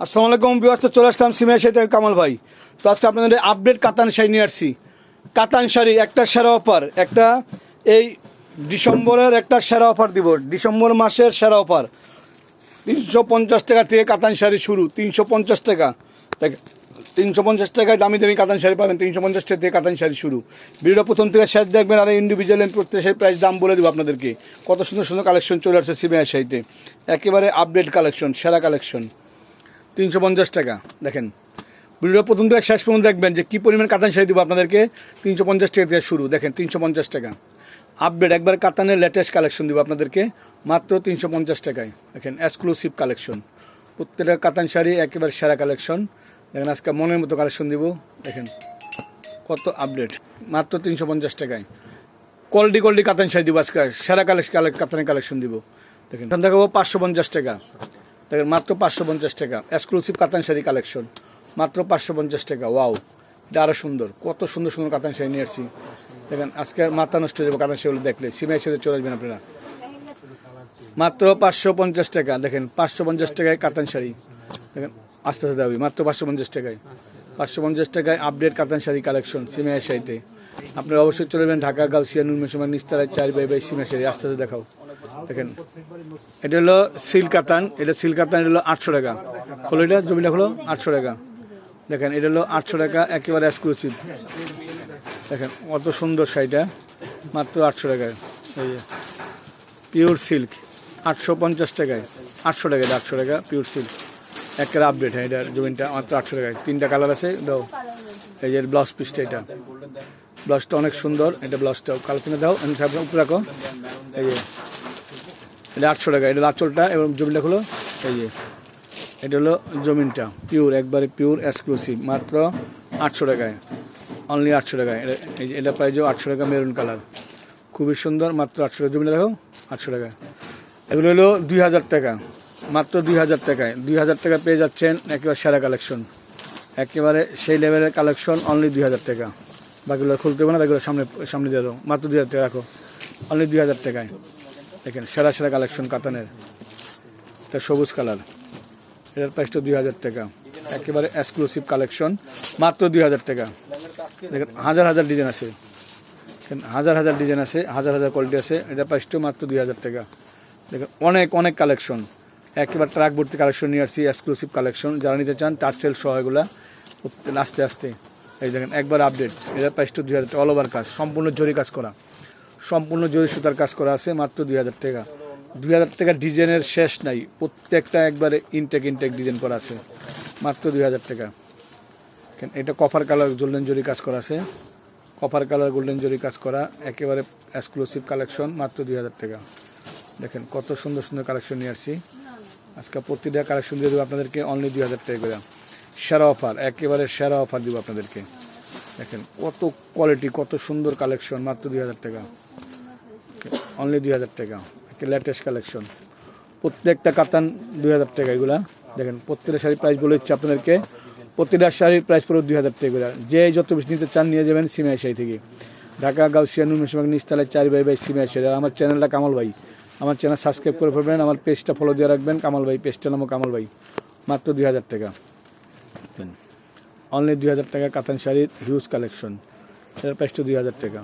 আসসালামু আলাইকুম বিবাস চলে আসলাম সিমের সাথে কামাল ভাই। তো আজকে আপনাদের আপডেট কাতান শাড়ি নিয়ে আসছি। কাতান শাড়ি, একটা সেরা অফার একটা এই ডিসেম্বরের একটা সেরা অফার দিব। ডিসেম্বর মাসের সেরা অফার তিনশো পঞ্চাশ টাকা থেকে কাতান শাড়ি শুরু, তিনশো পঞ্চাশ টাকা। তিনশো পঞ্চাশ টাকায় দামি দামি কাতান শাড়ি পাবেন, তিনশো পঞ্চাশ টাকা থেকে কাতান শাড়ি শুরু। ভিডিও প্রথম থেকে শেষ দেখবেন আর ইন্ডিভিজুয়াল প্রত্যেক প্রাইস দাম বলে দেবো আপনাদেরকে। কত সুন্দর সুন্দর কালেকশন চলে আসছে সিবিআই শাড়িতে। একেবারে আপডেট কালেকশন সেরা কালেকশন তিনশো পঞ্চাশ টাকা। দেখেন ভিডিও প্রথম থেকে শেষ পর্যন্ত দেখবেন যে কী পরিমাণ কাতান শাড়ি দেবো আপনাদেরকে। তিনশো পঞ্চাশ টাকা থেকে শুরু, দেখেন, তিনশো পঞ্চাশ টাকা। আপডেট একবার কাতানের লেটেস্ট কালেকশন দেবো আপনাদেরকে, মাত্র তিনশো পঞ্চাশ টাকায়। দেখেন এক্সক্লুসিভ কালেকশন প্রত্যেকটা কাতান শাড়ি একেবারে সেরা কালেকশন দেখেন, আজকে মনের মতো কালেকশন দিব। দেখেন, কত আপডেট মাত্র তিনশো পঞ্চাশ টাকায়। কোয়ালিটি কোয়ালিটি কাতান শাড়ি দিব আজকে। সেরা কালেকশন কাতানের কালেকশন দিব। দেখেন দেখাবো পাঁচশো পঞ্চাশ টাকা। দেখেন, মাত্র পাঁচশো পঞ্চাশ টাকা। এক্সক্লুসিভ কাতান শাড়ি কালেকশন মাত্র পাঁচশো পঞ্চাশ টাকা ওয়াও এটা আরও সুন্দর, কত সুন্দর সুন্দর কাতান শাড়ি নিয়ে আসছি। দেখেন, আজকে মাথা নষ্ট হয়ে যাবে কাতান শাড়িগুলো দেখলে। সিমের সাথে চলে আসবেন আপনারা। মাত্র পাঁচশো পঞ্চাশ টাকা, দেখেন, পাঁচশো পঞ্চাশ টাকায় কাতান শাড়ি। দেখেন, আস্তে আস্তে দাবি, মাত্র পাঁচশো পঞ্চাশ টাকায়। পাঁচশো পঞ্চাশ টাকায় আপডেট কাতান শাড়ি কালেকশন সিমের শাড়িতে। আপনারা অবশ্যই চলে যাবেন ঢাকা, গাউসিয়া নুন মেসমা নিস্তারায় চার বাই বাই সিমের শাড়ি। আস্তে আস্তে দেখাও। দেখেন, এটা হলো সিল্ক কাতান, এটা সিল্ক কাতান, এটা হলো আটশো টাকা। হলো এটা, জমিটা হলো আটশো টাকা। দেখেন, এটা হলো আটশো টাকা, একেবারে এক্সক্লুসিভ দেখেন, কত সুন্দর শাড়িটা, মাত্র আটশো টাকায়। এই যে পিওর সিল্ক আটশো পঞ্চাশ টাকায়। আটশো টাকা, এটা আটশো টাকা পিওর সিল্ক একেবারে আপডেট হ্যাঁ এটার জমিনটা মাত্র আটশো টাকায়। তিনটা কালার আছে, দাও। এই যে ব্লাউজ পিসটা এটা। ব্লাউজটা অনেক সুন্দর, এটা ব্লাউজটা কালার দাও আমি উপরে রাখো। এই যে এটা আটশো টাকা, এটা আঁচলটা এবং জমিনটা হলো এই যে, এটা হলো জমিনটা পিওর একবারে পিওর এক্সক্লুসিভ মাত্র আটশো টাকায় অনলি আটশো টাকায়। এটা এটা প্রাইজও আটশো টাকা মেরুন কালার খুবই সুন্দর, মাত্র আটশো টাকা। জমিটা দেখো, আটশো টাকা। এগুলো হলো দুই হাজার টাকা, মাত্র দুই হাজার টাকায়। দুই হাজার টাকা পেয়ে যাচ্ছেন একেবারে সেরা কালেকশন একেবারে সেই লেভেলের কালেকশন অনলি দুই হাজার টাকা। বাকিগুলো খুলতে হবে না, বাকিগুলো সামনে সামনে দিয়ে মাত্র দুই হাজার টাকা রাখো। অনলি দুই হাজার টাকায়। দেখেন সেরা সেরা কালেকশন কাতানের এটা সবুজ কালার এটার প্রাইসটা দুই হাজার টাকা। একেবারে এক্সক্লুসিভ কালেকশন মাত্র দুই হাজার টাকা। দেখেন, হাজার হাজার ডিজাইন আছে। হাজার হাজার ডিজাইন আছে, হাজার হাজার কোয়ালিটি আছে। এটার প্রাইসটাও মাত্র দুই হাজার টাকা। দেখেন, অনেক অনেক কালেকশন একেবারে ট্রাক ভর্তি কালেকশন নিয়ে আসছি এক্সক্লুসিভ কালেকশন যারা নিতে চান টার্সেল সহ এগুলা আস্তে আস্তে। এই দেখেন, একবার আপডেট এটার প্রাইসটা দুই হাজার অল ওভার কাজ, সম্পূর্ণ জরি কাজ করা। সম্পূর্ণ জরি সুতার কাজ করা আছে, মাত্র দুই হাজার টাকা। দুই হাজার টাকা ডিজাইনের শেষ নাই, প্রত্যেকটা একবারে ইনটেক ইনটেক ডিজাইন করা আছে, মাত্র দুই হাজার টাকা। এটা কপার কালার গোল্ডেন জরি কাজ করা আছে কপার কালার গোল্ডেন জরি কাজ করা, একেবারে এক্সক্লুসিভ কালেকশন মাত্র দুই হাজার টাকা। দেখেন, কত সুন্দর সুন্দর কালেকশন নিয়ে আসছি। আজকে প্রতিটা কালেকশন দিয়ে দেবো আপনাদেরকে অনলি দুই হাজার টাকা করে। সেরা অফার একেবারে সেরা অফার দিব আপনাদেরকে। দেখেন, কত কোয়ালিটি কত সুন্দর কালেকশন মাত্র দুই হাজার টাকা। অনলি দুই হাজার টাকা। লেটেস্ট কালেকশন প্রত্যেকটা কাতান দুই হাজার টাকা এগুলা। দেখেন, প্রত্যেকটা শাড়ির প্রাইস বলে দিচ্ছি আপনাদেরকে। প্রতিটা শাড়ির প্রাইস পড়বে দুই হাজার টাকা যে যত বেশি নিতে চান, নিয়ে যাবেন সিমাই শাড়ি থেকে। ঢাকা, গাউসিয়া নুন মেশমাগ নিস্তালায় চার বাই বাই সিমাই শাড়ি। আর আমার চ্যানেলটা কামাল ভাই। আমার চ্যানেল সাবস্ক্রাইব করে ফেলবেন, আমার পেজটা ফলো দিয়ে রাখবেন। কামাল ভাই পেজটা নামও কামাল ভাই। মাত্র দুই হাজার টাকা। অনলি দুই হাজার টাকা কাতান শাড়ির হিউজ কালেকশন এটার প্রাইসটা দুই হাজার টাকা।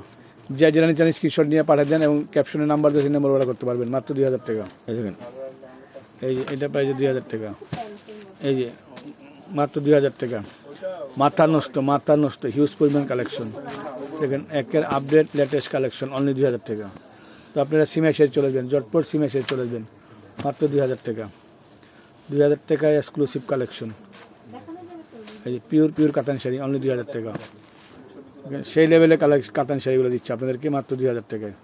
যে জেনে নিচ্ছেন স্ক্রিনশট নিয়ে পাঠিয়ে দেন এবং ক্যাপশনের নাম্বার দিয়ে নাম্বার অর্ডার করতে পারবেন, মাত্র দুই হাজার টাকা। এই দেখেন। এই যে, এটা প্রাইস দুই হাজার টাকা। এই যে, মাত্র দুই হাজার টাকা। মাথা নষ্ট মাথা নষ্ট হিউজ পরিমাণ কালেকশন দেখেন, একের আপডেট লেটেস্ট কালেকশন অনলি দুই হাজার টাকা। তো আপনারা সিমে এসে চলে যাবেন, জটপট সিমে এসে চলে যাবেন, মাত্র দুই হাজার টাকা। দুই হাজার টাকায় এক্সক্লুসিভ কালেকশন এই যে পিওর পিওর কাতান শাড়ি অনলি দুই হাজার টাকা। সেই লেভেলে কালার কাতান শাড়িগুলো দিচ্ছে। আপনাদেরকে মাত্র দুই হাজার টাকায়।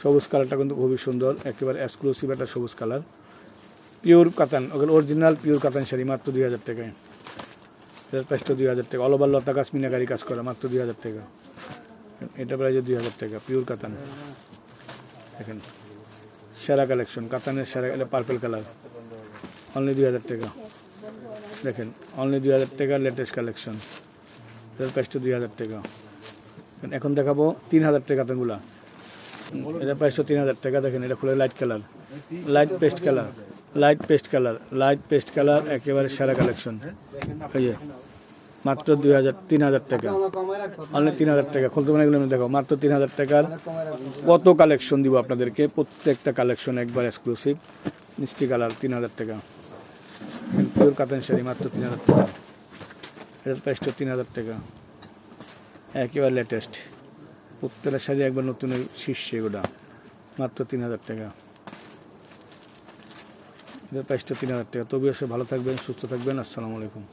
সবুজ কালারটা কিন্তু খুবই সুন্দর, একেবারে এক্সক্লুসিভ একটা সবুজ কালার পিওর কাতান ওগুলো অরিজিনাল পিওর কাতান শাড়ি মাত্র দুই হাজার টাকায়। এটার প্রাইসটা দুই হাজার টাকা। অল ওভার লতা গাছ, মিনাকারি কাজ করা, মাত্র দুই হাজার টাকা। এটা প্রাইস দুই হাজার টাকা পিওর কাতান। দেখেন, সেরা কালেকশন কাতানের সেরা, এটা পার্পল কালার অনলি দুই হাজার টাকা। দেখেন অনলি দুই হাজার টাকা লেটেস্ট কালেকশন এটার প্রাইসটা দুই হাজার টাকা। এখন দেখাবো তিন হাজার টাকা কাতানগুলা এটার প্রাইসটা তিন হাজার টাকা, দেখেন, এটা খুলে light colour light paste colour light paste colour light paste colour একেবারে সেরা কালেকশন মাত্র দুই হাজার, তিন হাজার টাকা। অনলি তিন হাজার টাকা। খুলতে এগুলো দেখো মাত্র তিন হাজার টাকার কত কালেকশন দিব আপনাদেরকে? প্রত্যেকটা কালেকশন একবার এক্সক্লুসিভ মিষ্টি কালার তিন হাজার টাকা। পিওর কাতান শাড়ি, মাত্র তিন হাজার টাকা। এটার প্রাইসটা তিন হাজার টাকা। একেবারে লেটেস্ট প্রত্যেকটা শাড়ি একবার নতুন শীর্ষে ওটা মাত্র তিন হাজার টাকা। এদের প্রাইসটা তিন হাজার টাকা। তবুও সে ভালো থাকবেন, সুস্থ থাকবেন। আসসালামু আলাইকুম।